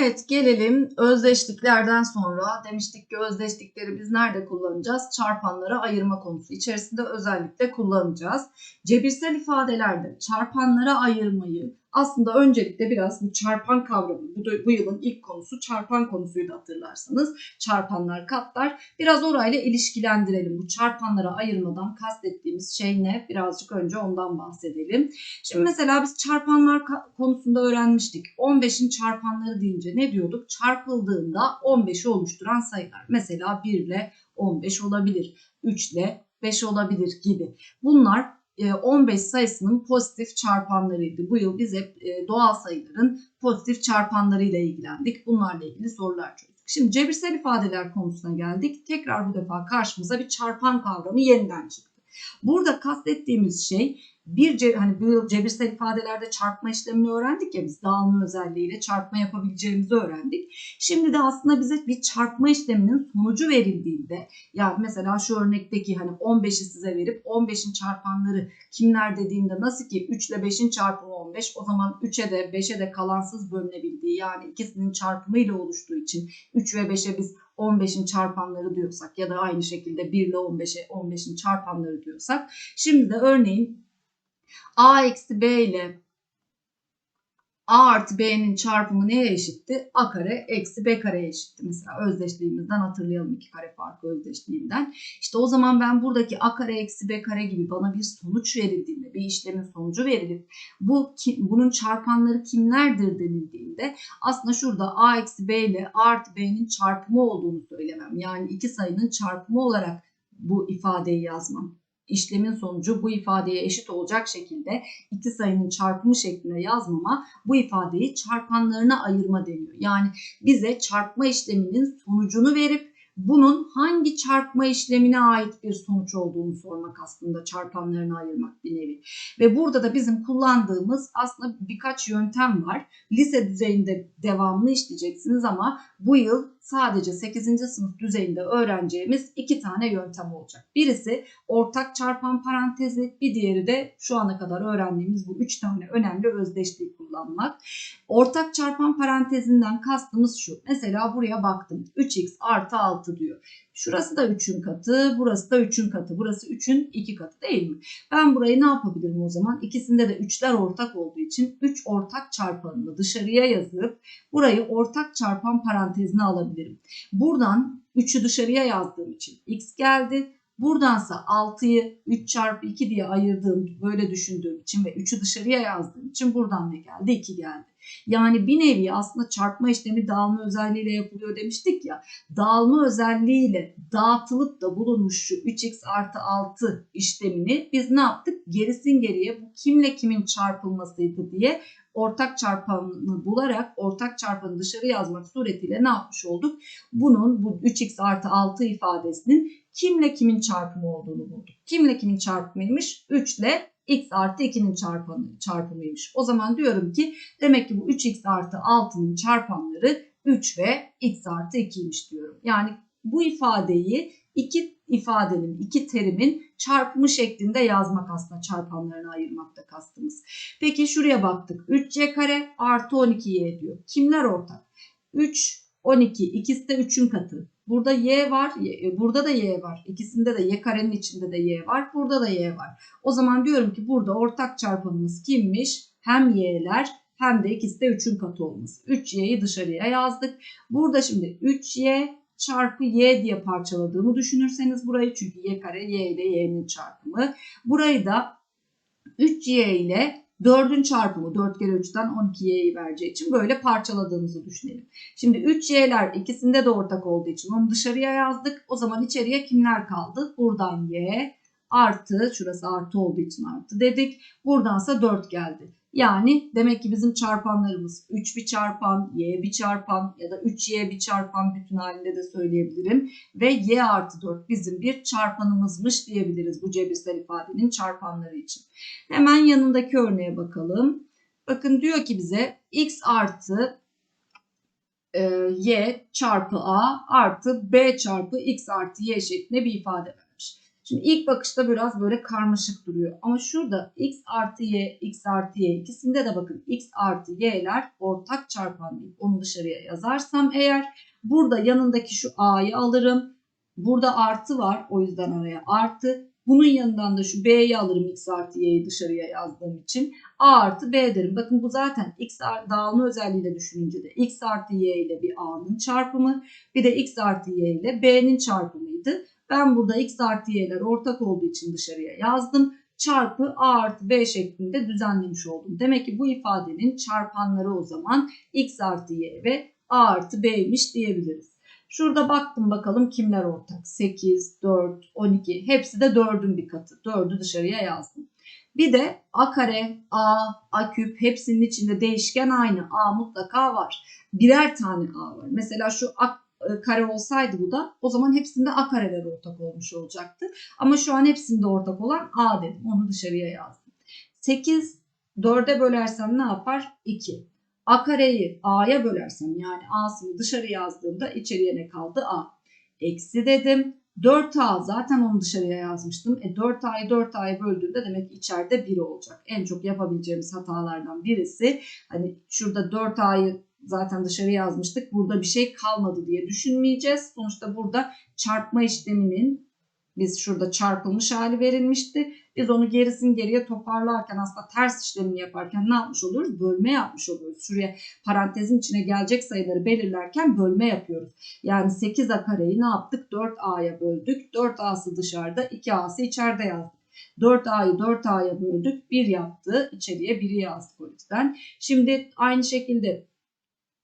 Evet gelelim özdeşliklerden sonra demiştik ki özdeşlikleri biz nerede kullanacağız? Çarpanlara ayırma konusu içerisinde özellikle kullanacağız. Cebirsel ifadelerde çarpanlara ayırmayı aslında öncelikle biraz bu çarpan kavramı, bu, da, bu yılın ilk konusu çarpan konusuydu hatırlarsanız. Çarpanlar, katlar. Biraz orayla ilişkilendirelim. Bu çarpanlara ayırmadan kastettiğimiz şey ne? Birazcık önce ondan bahsedelim. Şimdi mesela biz çarpanlar konusunda öğrenmiştik. 15'in çarpanları deyince ne diyorduk? Çarpıldığında 15'i oluşturan sayılar. Mesela 1 ile 15 olabilir. 3 ile 5 olabilir gibi. Bunlar 15 e, sayısının pozitif çarpanlarıydı. Bu yıl biz hep e, doğal sayıların pozitif çarpanlarıyla ilgilendik. Bunlarla ilgili sorular çözdük. Şimdi cebirsel ifadeler konusuna geldik. Tekrar bu defa karşımıza bir çarpan kavramı yeniden çıktı. Burada kastettiğimiz şey bir hani bu cebirsel ifadelerde çarpma işlemini öğrendik ya biz dağılma özelliğiyle çarpma yapabileceğimizi öğrendik. Şimdi de aslında bize bir çarpma işleminin sonucu verildiğinde yani mesela şu örnekteki hani 15'i size verip 15'in çarpanları kimler dediğinde nasıl ki 3 ile 5'in çarpımı 15 o zaman 3'e de 5'e de kalansız bölünebildiği yani ikisinin çarpımıyla oluştuğu için 3 ve 5'e biz 15'in çarpanları diyorsak ya da aynı şekilde 1 ile 15'e 15'in çarpanları diyorsak şimdi de örneğin a eksi b ile a artı b'nin çarpımı neye eşitti? a kare eksi b kareye eşitti. Mesela özdeşliğimizden hatırlayalım iki kare farkı özdeşliğinden. İşte o zaman ben buradaki a kare eksi b kare gibi bana bir sonuç verildiğinde, bir işlemin sonucu verilip bu bunun çarpanları kimlerdir denildiğinde aslında şurada a eksi b ile a artı b'nin çarpımı olduğunu söylemem. Yani iki sayının çarpımı olarak bu ifadeyi yazmam işlemin sonucu bu ifadeye eşit olacak şekilde iki sayının çarpımı şeklinde yazmama bu ifadeyi çarpanlarına ayırma deniyor. Yani bize çarpma işleminin sonucunu verip bunun hangi çarpma işlemine ait bir sonuç olduğunu sormak aslında çarpanlarını ayırmak bir nevi. Ve burada da bizim kullandığımız aslında birkaç yöntem var. Lise düzeyinde devamlı işleyeceksiniz ama bu yıl sadece 8. sınıf düzeyinde öğreneceğimiz iki tane yöntem olacak. Birisi ortak çarpan parantezi, bir diğeri de şu ana kadar öğrendiğimiz bu üç tane önemli özdeşliği kullanmak. Ortak çarpan parantezinden kastımız şu. Mesela buraya baktım. 3x artı 6 diyor. Şurası da 3'ün katı, burası da 3'ün katı. Burası 3'ün 2 katı değil mi? Ben burayı ne yapabilirim o zaman? İkisinde de 3'ler ortak olduğu için 3 ortak çarpanını dışarıya yazıp burayı ortak çarpan parantezine alabilirim. Buradan 3'ü dışarıya yazdığım için x geldi. Buradansa 6'yı 3 çarpı 2 diye ayırdığım, böyle düşündüğüm için ve 3'ü dışarıya yazdığım için buradan ne geldi? 2 geldi. Yani bir nevi aslında çarpma işlemi dağılma özelliğiyle yapılıyor demiştik ya. Dağılma özelliğiyle dağıtılıp da bulunmuş şu 3x artı 6 işlemini biz ne yaptık? Gerisin geriye bu kimle kimin çarpılmasıydı diye ortak çarpanını bularak ortak çarpanı dışarı yazmak suretiyle ne yapmış olduk? Bunun bu 3x artı 6 ifadesinin kimle kimin çarpımı olduğunu bulduk. Kimle kimin çarpımıymış? 3 ile x artı 2'nin çarpanı, çarpımıymış. O zaman diyorum ki demek ki bu 3x artı 6'nın çarpanları 3 ve x artı 2'ymiş diyorum. Yani bu ifadeyi iki ifadenin, iki terimin çarpımı şeklinde yazmak aslında çarpanlarını ayırmakta kastımız. Peki şuraya baktık. 3y kare artı 12y diyor. Kimler ortak? 3, 12 ikisi de 3'ün katı. Burada y var, y, burada da y var. İkisinde de y karenin içinde de y var. Burada da y var. O zaman diyorum ki burada ortak çarpanımız kimmiş? Hem y'ler hem de ikisi de 3'ün katı olması. 3y'yi dışarıya yazdık. Burada şimdi 3y çarpı y diye parçaladığımı düşünürseniz burayı çünkü y kare y ile y'nin çarpımı. Burayı da 3y ile 4'ün çarpımı 4 kere 3'ten 12y'yi vereceği için böyle parçaladığımızı düşünelim. Şimdi 3y'ler ikisinde de ortak olduğu için onu dışarıya yazdık. O zaman içeriye kimler kaldı? Buradan y artı şurası artı olduğu için artı dedik. Buradansa 4 geldi. Yani demek ki bizim çarpanlarımız 3 bir çarpan, y bir çarpan ya da 3y bir çarpan bütün halinde de söyleyebilirim. Ve y artı 4 bizim bir çarpanımızmış diyebiliriz bu cebirsel ifadenin çarpanları için. Hemen yanındaki örneğe bakalım. Bakın diyor ki bize x artı e, y çarpı a artı b çarpı x artı y şeklinde bir ifade vermiş. Şimdi ilk bakışta biraz böyle karmaşık duruyor. Ama şurada x artı y, x artı y ikisinde de bakın x artı y'ler ortak çarpan değil. Onu dışarıya yazarsam eğer burada yanındaki şu a'yı alırım. Burada artı var o yüzden araya artı. Bunun yanından da şu b'yi alırım x artı y'yi dışarıya yazdığım için. a artı b derim. Bakın bu zaten x dağılma özelliğiyle düşününce de x artı y ile bir a'nın çarpımı. Bir de x artı y ile b'nin çarpımıydı. Ben burada x artı y'ler ortak olduğu için dışarıya yazdım. Çarpı a artı b şeklinde düzenlemiş oldum. Demek ki bu ifadenin çarpanları o zaman x artı y ve a artı b'ymiş diyebiliriz. Şurada baktım bakalım kimler ortak. 8, 4, 12 hepsi de 4'ün bir katı. 4'ü dışarıya yazdım. Bir de a kare, a, a küp hepsinin içinde değişken aynı. a mutlaka var. Birer tane a var. Mesela şu a kare olsaydı bu da o zaman hepsinde a kareler ortak olmuş olacaktı. Ama şu an hepsinde ortak olan a dedim. Onu dışarıya yazdım. 8 4'e bölersem ne yapar? 2. A kareyi A'ya bölersem yani A'sını dışarı yazdığımda içeriye ne kaldı? A. Eksi dedim. 4A zaten onu dışarıya yazmıştım. E 4A'yı 4A'ya böldüğümde demek ki içeride 1 olacak. En çok yapabileceğimiz hatalardan birisi. Hani şurada 4A'yı zaten dışarı yazmıştık. Burada bir şey kalmadı diye düşünmeyeceğiz. Sonuçta burada çarpma işleminin biz şurada çarpılmış hali verilmişti. Biz onu gerisin geriye toparlarken aslında ters işlemini yaparken ne yapmış oluyoruz? Bölme yapmış oluyoruz. Şuraya parantezin içine gelecek sayıları belirlerken bölme yapıyoruz. Yani 8a kareyi ne yaptık? 4a'ya böldük. 4a'sı dışarıda, 2a'sı içeride yazdık. 4a'yı 4a'ya böldük. 1 yaptı. İçeriye 1'i yazdık o yüzden. Şimdi aynı şekilde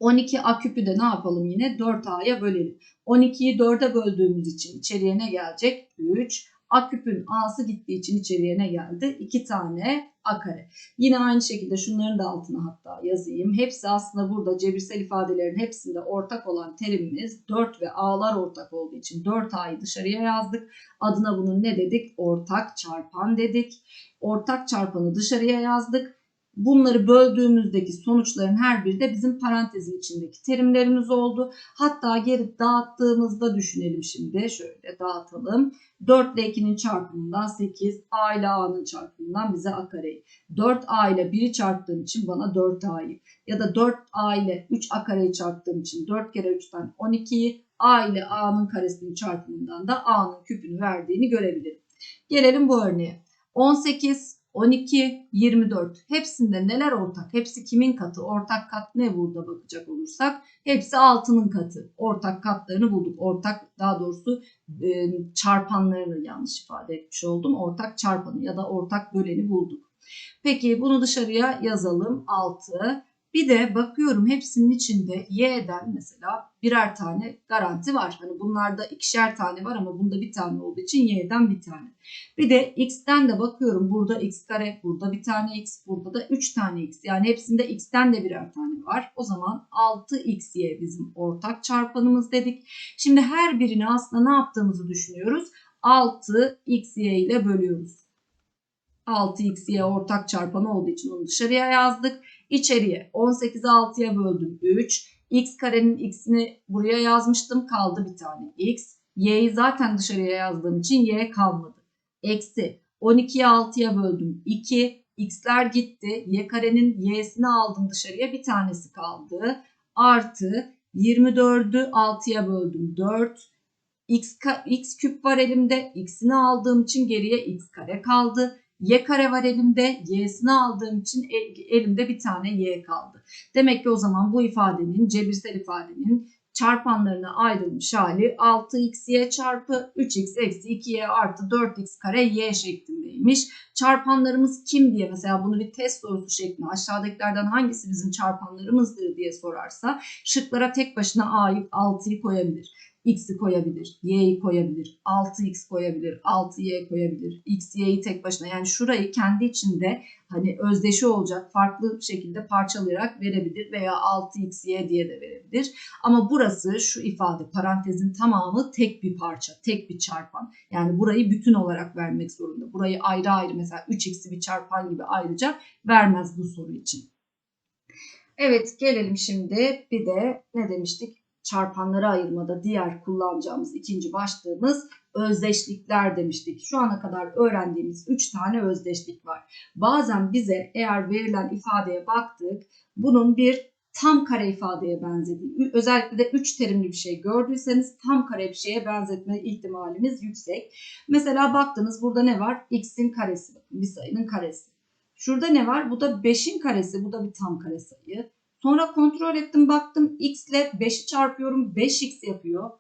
12 a küpü de ne yapalım yine 4a'ya bölelim. 12'yi 4'e böldüğümüz için içeriye ne gelecek? 3. A küpün A'sı gittiği için içeriye ne geldi? 2 tane A kare. Yine aynı şekilde şunların da altına hatta yazayım. Hepsi aslında burada cebirsel ifadelerin hepsinde ortak olan terimimiz 4 ve A'lar ortak olduğu için 4A'yı dışarıya yazdık. Adına bunun ne dedik? Ortak çarpan dedik. Ortak çarpanı dışarıya yazdık. Bunları böldüğümüzdeki sonuçların her biri de bizim parantezin içindeki terimlerimiz oldu. Hatta geri dağıttığımızda düşünelim şimdi. Şöyle dağıtalım. 4 ile 2'nin çarpımından 8, a ile a'nın çarpımından bize a kareyi. 4a ile 1'i çarptığım için bana 4a'yı ya da 4a ile 3a kareyi çarptığım için 4 kere 3'ten 12'yi a ile a'nın karesinin çarpımından da a'nın küpünü verdiğini görebilirim. Gelelim bu örneğe. 18, 12, 24 hepsinde neler ortak? Hepsi kimin katı? Ortak kat ne burada bakacak olursak? Hepsi 6'nın katı. Ortak katlarını bulduk. Ortak daha doğrusu e, çarpanlarını yanlış ifade etmiş oldum. Ortak çarpanı ya da ortak böleni bulduk. Peki bunu dışarıya yazalım. 6. Bir de bakıyorum hepsinin içinde y'den mesela birer tane garanti var. Hani bunlarda ikişer tane var ama bunda bir tane olduğu için y'den bir tane. Bir de x'ten de bakıyorum burada x kare, burada bir tane x, burada da 3 tane x. Yani hepsinde x'ten de birer tane var. O zaman 6xy bizim ortak çarpanımız dedik. Şimdi her birini aslında ne yaptığımızı düşünüyoruz. 6xy ile bölüyoruz. 6xy ortak çarpanı olduğu için onu dışarıya yazdık. İçeriye 18'i 6'ya böldüm 3. X karenin x'ini buraya yazmıştım kaldı bir tane x. Y'yi zaten dışarıya yazdığım için y kalmadı. Eksi 12'yi 6'ya böldüm 2. X'ler gitti. Y karenin y'sini aldım dışarıya bir tanesi kaldı. Artı 24'ü 6'ya böldüm 4. X, x küp var elimde. X'ini aldığım için geriye x kare kaldı y kare var elimde. Y'sini aldığım için e, elimde bir tane y kaldı. Demek ki o zaman bu ifadenin cebirsel ifadenin çarpanlarına ayrılmış hali 6xy çarpı 3x eksi 2y artı 4x kare y şeklindeymiş. Çarpanlarımız kim diye mesela bunu bir test sorusu şeklinde aşağıdakilerden hangisi bizim çarpanlarımızdır diye sorarsa şıklara tek başına a'yı 6'yı koyabilir x'i koyabilir, y'yi koyabilir, 6x koyabilir, 6y koyabilir, x, y'yi tek başına. Yani şurayı kendi içinde hani özdeşi olacak farklı şekilde parçalayarak verebilir veya 6xy diye de verebilir. Ama burası şu ifade parantezin tamamı tek bir parça, tek bir çarpan. Yani burayı bütün olarak vermek zorunda. Burayı ayrı ayrı mesela 3x'i bir çarpan gibi ayrıca vermez bu soru için. Evet gelelim şimdi bir de ne demiştik? Çarpanlara ayırmada diğer kullanacağımız ikinci başlığımız özdeşlikler demiştik. Şu ana kadar öğrendiğimiz 3 tane özdeşlik var. Bazen bize eğer verilen ifadeye baktık bunun bir tam kare ifadeye benzediği, özellikle de 3 terimli bir şey gördüyseniz tam kare bir şeye benzetme ihtimalimiz yüksek. Mesela baktınız burada ne var? x'in karesi, bir sayının karesi. Şurada ne var? Bu da 5'in karesi, bu da bir tam kare sayı. Sonra kontrol ettim baktım x ile 5'i çarpıyorum 5x yapıyor.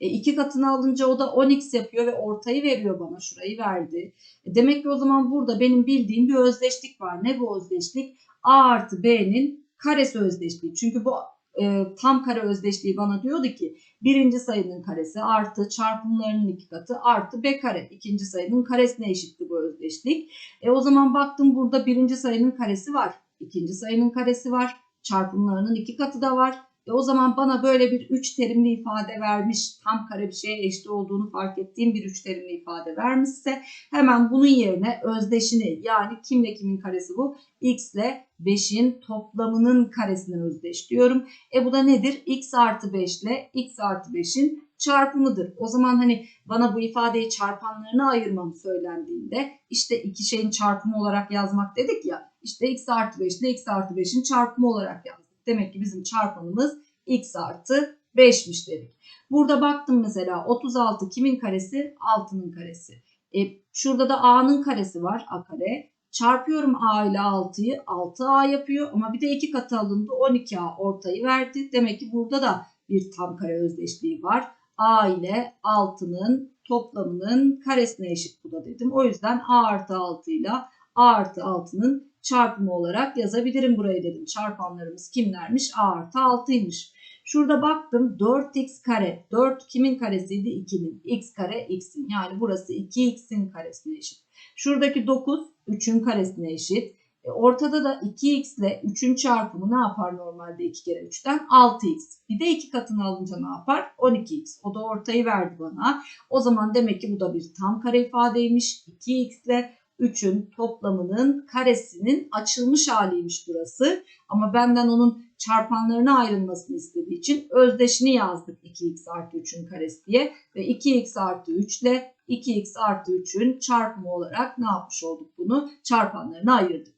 E, iki katını alınca o da 10x yapıyor ve ortayı veriyor bana. Şurayı verdi. E, demek ki o zaman burada benim bildiğim bir özdeşlik var. Ne bu özdeşlik? A artı B'nin karesi özdeşliği. Çünkü bu e, tam kare özdeşliği bana diyordu ki birinci sayının karesi artı çarpımlarının iki katı artı B kare. ikinci sayının karesine eşitti bu özdeşlik. E, o zaman baktım burada birinci sayının karesi var. ikinci sayının karesi var. Çarpımlarının iki katı da var. E o zaman bana böyle bir üç terimli ifade vermiş, tam kare bir şeye eşit olduğunu fark ettiğim bir üç terimli ifade vermişse hemen bunun yerine özdeşini yani kimle kimin karesi bu? x ile 5'in toplamının karesinden özdeş diyorum. E bu da nedir? x artı 5 ile x artı 5'in çarpımıdır. O zaman hani bana bu ifadeyi çarpanlarına ayırmam söylendiğinde işte iki şeyin çarpımı olarak yazmak dedik ya işte x artı 5 ile x artı 5'in çarpımı olarak yazdık. Demek ki bizim çarpanımız x artı 5'miş dedik. Burada baktım mesela 36 kimin karesi? 6'nın karesi. E, şurada da a'nın karesi var a kare. Çarpıyorum a ile 6'yı 6a yapıyor ama bir de iki katı alındı 12a ortayı verdi. Demek ki burada da bir tam kare özdeşliği var. a ile 6'nın toplamının karesine eşit bu da dedim. O yüzden a artı 6 ile a artı 6'nın çarpımı olarak yazabilirim burayı dedim. Çarpanlarımız kimlermiş? A artı 6'ymış. Şurada baktım 4x kare. 4 kimin karesiydi? 2'nin. x kare x'in. Yani burası 2x'in karesine eşit. Şuradaki 9 3'ün karesine eşit. E ortada da 2x ile 3'ün çarpımı ne yapar normalde 2 kere 3'ten? 6x. Bir de 2 katını alınca ne yapar? 12x. O da ortayı verdi bana. O zaman demek ki bu da bir tam kare ifadeymiş. 2x ile 3'ün toplamının karesinin açılmış haliymiş burası. Ama benden onun çarpanlarına ayrılmasını istediği için özdeşini yazdık 2x artı 3'ün karesi diye. Ve 2x artı 3 ile 2x artı 3'ün çarpımı olarak ne yapmış olduk bunu? Çarpanlarına ayırdık.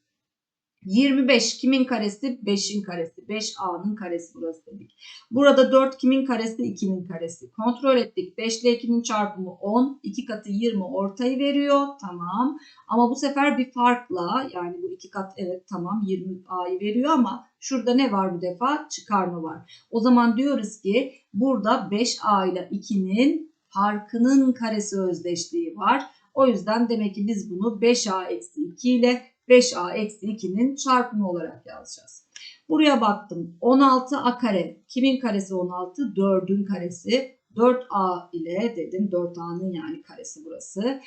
25 kimin karesi? 5'in karesi. 5A'nın karesi burası dedik. Burada 4 kimin karesi? 2'nin karesi. Kontrol ettik. 5 ile 2'nin çarpımı 10. 2 katı 20 ortayı veriyor. Tamam. Ama bu sefer bir farkla yani bu 2 kat evet tamam 20 A'yı veriyor ama şurada ne var bu defa? Çıkarma var. O zaman diyoruz ki burada 5A ile 2'nin farkının karesi özdeşliği var. O yüzden demek ki biz bunu 5A eksi 2 ile 5a eksi 2'nin çarpımı olarak yazacağız. Buraya baktım. 16a kare. Kimin karesi 16? 4'ün karesi. 4a ile dedim. 4a'nın yani karesi burası.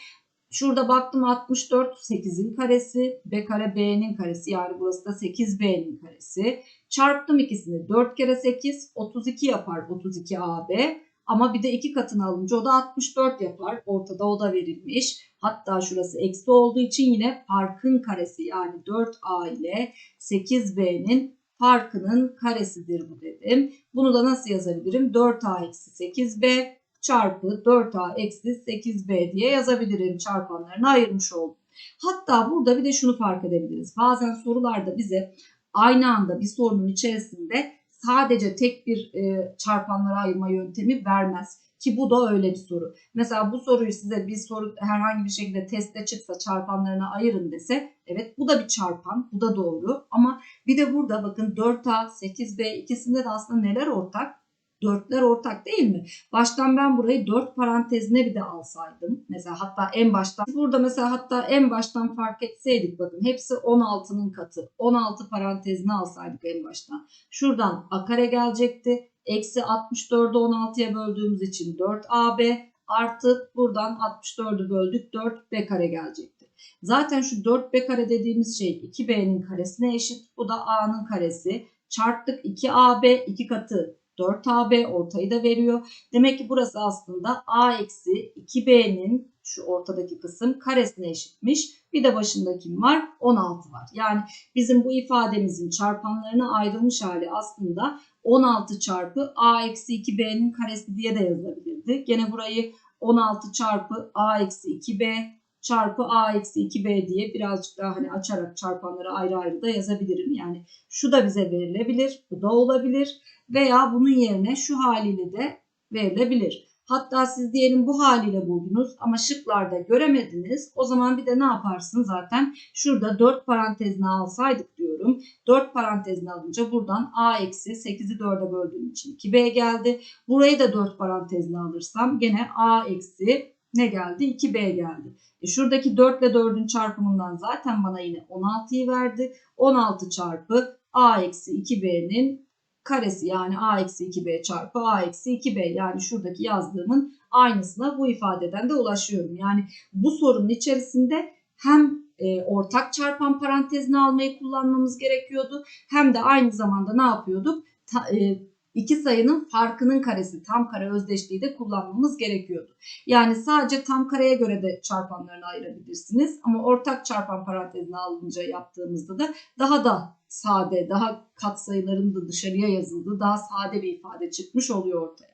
Şurada baktım 64 8'in karesi. B kare b'nin karesi. Yani burası da 8b'nin karesi. Çarptım ikisini. 4 kere 8 32 yapar. 32ab. Ama bir de iki katını alınca o da 64 yapar. Ortada o da verilmiş. Hatta şurası eksi olduğu için yine farkın karesi yani 4a ile 8b'nin farkının karesidir bu dedim. Bunu da nasıl yazabilirim? 4a eksi 8b çarpı 4a eksi 8b diye yazabilirim. Çarpanlarını ayırmış oldum. Hatta burada bir de şunu fark edebiliriz. Bazen sorularda bize aynı anda bir sorunun içerisinde sadece tek bir e, çarpanlara ayırma yöntemi vermez. Ki bu da öyle bir soru. Mesela bu soruyu size bir soru herhangi bir şekilde testte çıksa çarpanlarına ayırın dese evet bu da bir çarpan bu da doğru ama bir de burada bakın 4A 8B ikisinde de aslında neler ortak? Dörtler ortak değil mi? Baştan ben burayı dört parantezine bir de alsaydım. Mesela hatta en baştan burada mesela hatta en baştan fark etseydik bakın hepsi 16'nın katı. 16 parantezine alsaydık en baştan. Şuradan a kare gelecekti. Eksi 64'ü 16'ya böldüğümüz için 4ab artı buradan 64'ü böldük 4b kare gelecekti. Zaten şu 4b kare dediğimiz şey 2b'nin karesine eşit. Bu da a'nın karesi. Çarptık 2ab 2 katı 4AB ortayı da veriyor. Demek ki burası aslında A eksi 2B'nin şu ortadaki kısım karesine eşitmiş. Bir de başında kim var? 16 var. Yani bizim bu ifademizin çarpanlarına ayrılmış hali aslında 16 çarpı a eksi 2b'nin karesi diye de yazılabilirdi. Gene burayı 16 çarpı a eksi 2b çarpı a eksi 2b diye birazcık daha hani açarak çarpanları ayrı ayrı da yazabilirim. Yani şu da bize verilebilir, bu da olabilir veya bunun yerine şu haliyle de verilebilir. Hatta siz diyelim bu haliyle buldunuz ama şıklarda göremediniz. O zaman bir de ne yaparsın zaten? Şurada 4 parantezine alsaydık diyorum. 4 parantezine alınca buradan a eksi 8'i 4'e böldüğüm için 2b geldi. Burayı da 4 parantezine alırsam gene a eksi ne geldi? 2b geldi. E şuradaki 4 ile 4'ün çarpımından zaten bana yine 16'yı verdi. 16 çarpı a eksi 2b'nin karesi yani a eksi 2b çarpı a eksi 2b yani şuradaki yazdığımın aynısına bu ifadeden de ulaşıyorum. Yani bu sorunun içerisinde hem e, ortak çarpan parantezini almayı kullanmamız gerekiyordu hem de aynı zamanda ne yapıyorduk? Ta, e, iki sayının farkının karesi tam kare özdeşliği de kullanmamız gerekiyordu. Yani sadece tam kareye göre de çarpanlarını ayırabilirsiniz ama ortak çarpan parantezine alınca yaptığımızda da daha da sade, daha katsayıların da dışarıya yazıldığı daha sade bir ifade çıkmış oluyor ortaya.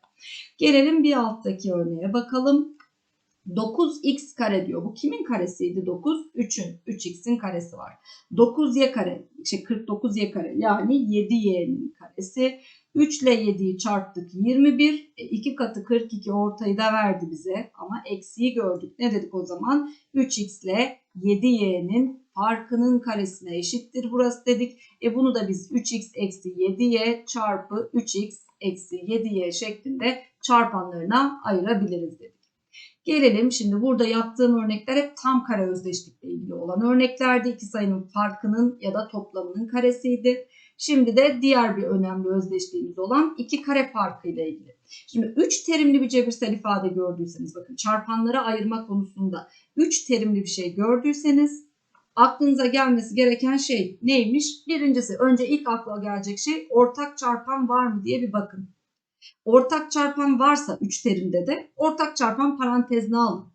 Gelelim bir alttaki örneğe bakalım. 9x kare diyor. Bu kimin karesiydi 9? 3'ün. 3x'in karesi var. 9y kare, şey 49y kare yani 7y'nin karesi. 3 ile 7'yi çarptık 21. E, 2 katı 42 ortayı da verdi bize ama eksiği gördük. Ne dedik o zaman? 3x ile 7y'nin farkının karesine eşittir burası dedik. E bunu da biz 3x eksi 7y çarpı 3x eksi 7y şeklinde çarpanlarına ayırabiliriz dedik. Gelelim şimdi burada yaptığım örnekler hep tam kare özdeşlikle ilgili olan örneklerdi. İki sayının farkının ya da toplamının karesiydi. Şimdi de diğer bir önemli özdeşliğimiz olan iki kare farkı ile ilgili. Şimdi 3 terimli bir cebirsel ifade gördüyseniz bakın çarpanlara ayırma konusunda 3 terimli bir şey gördüyseniz aklınıza gelmesi gereken şey neymiş? Birincisi önce ilk akla gelecek şey ortak çarpan var mı diye bir bakın. Ortak çarpan varsa 3 terimde de ortak çarpan parantezine alın.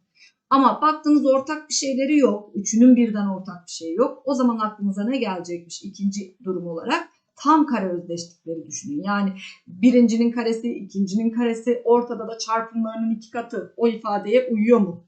Ama baktınız ortak bir şeyleri yok. Üçünün birden ortak bir şey yok. O zaman aklınıza ne gelecekmiş ikinci durum olarak? Tam kare özdeşlikleri düşünün. Yani birincinin karesi, ikincinin karesi, ortada da çarpımlarının iki katı o ifadeye uyuyor mu?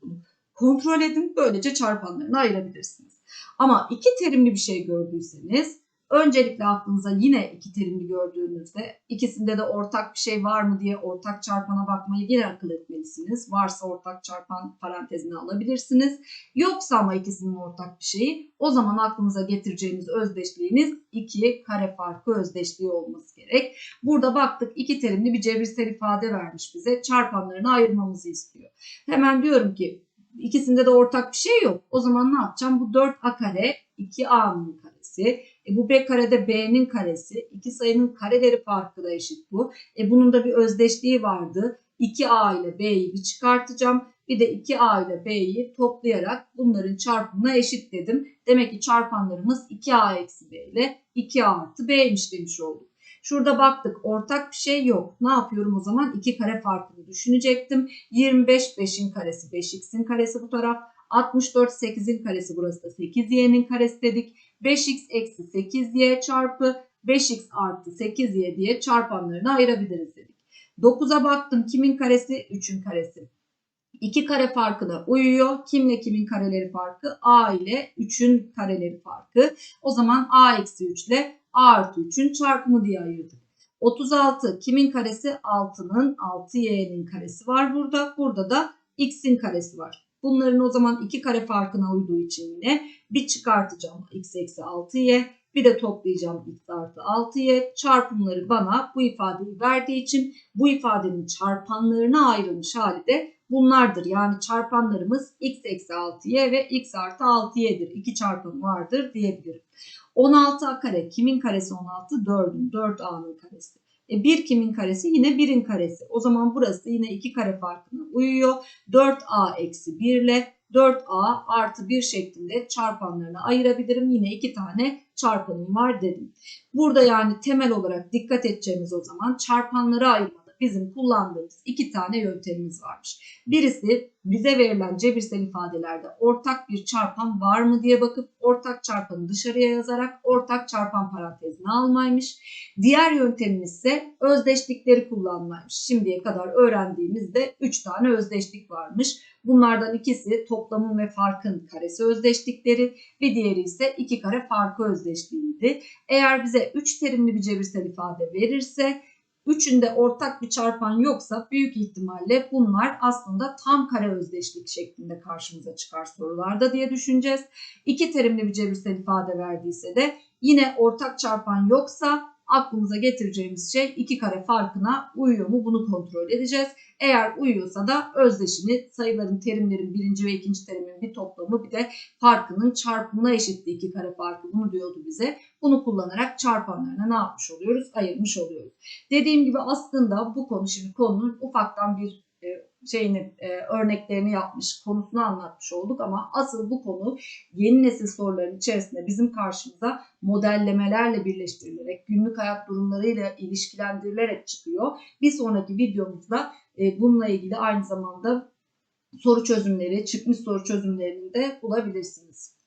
Kontrol edin. Böylece çarpanlarını ayırabilirsiniz. Ama iki terimli bir şey gördüyseniz Öncelikle aklınıza yine iki terimli gördüğünüzde ikisinde de ortak bir şey var mı diye ortak çarpana bakmayı yine akıl etmelisiniz. Varsa ortak çarpan parantezine alabilirsiniz. Yoksa ama ikisinin ortak bir şeyi o zaman aklınıza getireceğiniz özdeşliğiniz iki kare farkı özdeşliği olması gerek. Burada baktık iki terimli bir cebirsel ifade vermiş bize. Çarpanlarını ayırmamızı istiyor. Hemen diyorum ki ikisinde de ortak bir şey yok. O zaman ne yapacağım? Bu 4a kare 2a'nın karesi bu b karede b'nin karesi. iki sayının kareleri farkı da eşit bu. E bunun da bir özdeşliği vardı. 2a ile b'yi bir çıkartacağım. Bir de 2a ile b'yi toplayarak bunların çarpımına eşit dedim. Demek ki çarpanlarımız 2a eksi b ile 2a artı b'ymiş demiş olduk. Şurada baktık ortak bir şey yok. Ne yapıyorum o zaman? 2 kare farkını düşünecektim. 25 5'in karesi 5x'in karesi bu taraf. 64 8'in karesi burası da 8y'nin karesi dedik. 5x eksi 8y çarpı 5x artı 8y diye çarpanlarını ayırabiliriz dedik. 9'a baktım kimin karesi? 3'ün karesi. 2 kare farkına uyuyor. Kimle kimin kareleri farkı? A ile 3'ün kareleri farkı. O zaman A eksi 3 ile A artı 3'ün çarpımı diye ayırdık. 36 kimin karesi? 6'nın 6y'nin karesi var burada. Burada da x'in karesi var. Bunların o zaman iki kare farkına uyduğu için yine bir çıkartacağım x eksi 6y bir de toplayacağım x artı 6y çarpımları bana bu ifadeyi verdiği için bu ifadenin çarpanlarına ayrılmış hali de bunlardır. Yani çarpanlarımız x eksi 6y ve x artı 6y'dir. İki çarpım vardır diyebilirim. 16a kare kimin karesi 16? 4'ün 4a'nın karesi. E 1 kimin karesi? Yine 1'in karesi. O zaman burası yine 2 kare farkına uyuyor. 4a eksi 1 ile 4a artı 1 şeklinde çarpanlarını ayırabilirim. Yine 2 tane çarpanım var dedim. Burada yani temel olarak dikkat edeceğimiz o zaman çarpanları ayırmada bizim kullandığımız iki tane yöntemimiz varmış. Birisi bize verilen cebirsel ifadelerde ortak bir çarpan var mı diye bakıp ortak çarpanı dışarıya yazarak ortak çarpan parantezine almaymış. Diğer yöntemimiz ise özdeşlikleri kullanmaymış. Şimdiye kadar öğrendiğimizde 3 tane özdeşlik varmış. Bunlardan ikisi toplamın ve farkın karesi özdeşlikleri, bir diğeri ise iki kare farkı özdeşliğiydi. Eğer bize 3 terimli bir cebirsel ifade verirse Üçünde ortak bir çarpan yoksa büyük ihtimalle bunlar aslında tam kare özdeşlik şeklinde karşımıza çıkar sorularda diye düşüneceğiz. İki terimli bir cebirsel ifade verdiyse de yine ortak çarpan yoksa aklımıza getireceğimiz şey iki kare farkına uyuyor mu bunu kontrol edeceğiz. Eğer uyuyorsa da özdeşini sayıların terimlerin birinci ve ikinci terimin bir toplamı bir de farkının çarpımına eşitti iki kare farkı bunu diyordu bize. Bunu kullanarak çarpanlarına ne yapmış oluyoruz? Ayırmış oluyoruz. Dediğim gibi aslında bu konu şimdi konunun ufaktan bir şeyini e, örneklerini yapmış, konusunu anlatmış olduk ama asıl bu konu yeni nesil soruların içerisinde bizim karşımıza modellemelerle birleştirilerek, günlük hayat durumlarıyla ilişkilendirilerek çıkıyor. Bir sonraki videomuzda e, bununla ilgili aynı zamanda soru çözümleri, çıkmış soru çözümlerini de bulabilirsiniz.